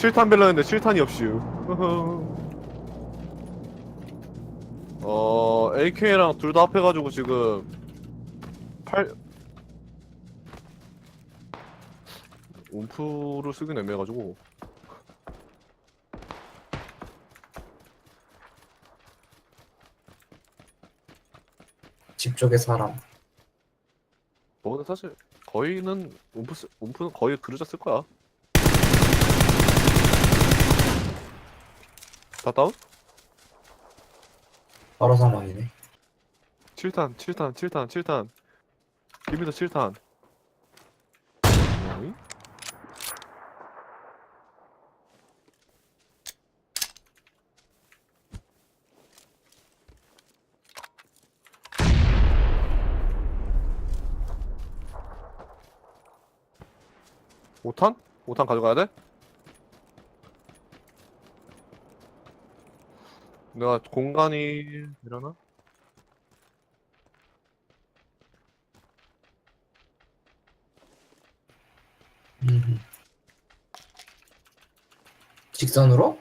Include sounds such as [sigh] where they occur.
7탄 벨라는데 7탄이 없슈. [laughs] 어, AK랑 둘 다 합해가지고 지금 8 움프를 쓰긴 애매해가지고 집 쪽에 사람. 뭐 근데 사실 거의는 움프 쓰, 움프는 거의 그루자 쓸 거야. 다 다운? 바로 사망이네. 7탄, 7탄, 7탄, 7탄. 김미터 7탄. 어이? 오탄오탄 가져가야 돼? 내가 공간이 이러나? 음. 직선으로?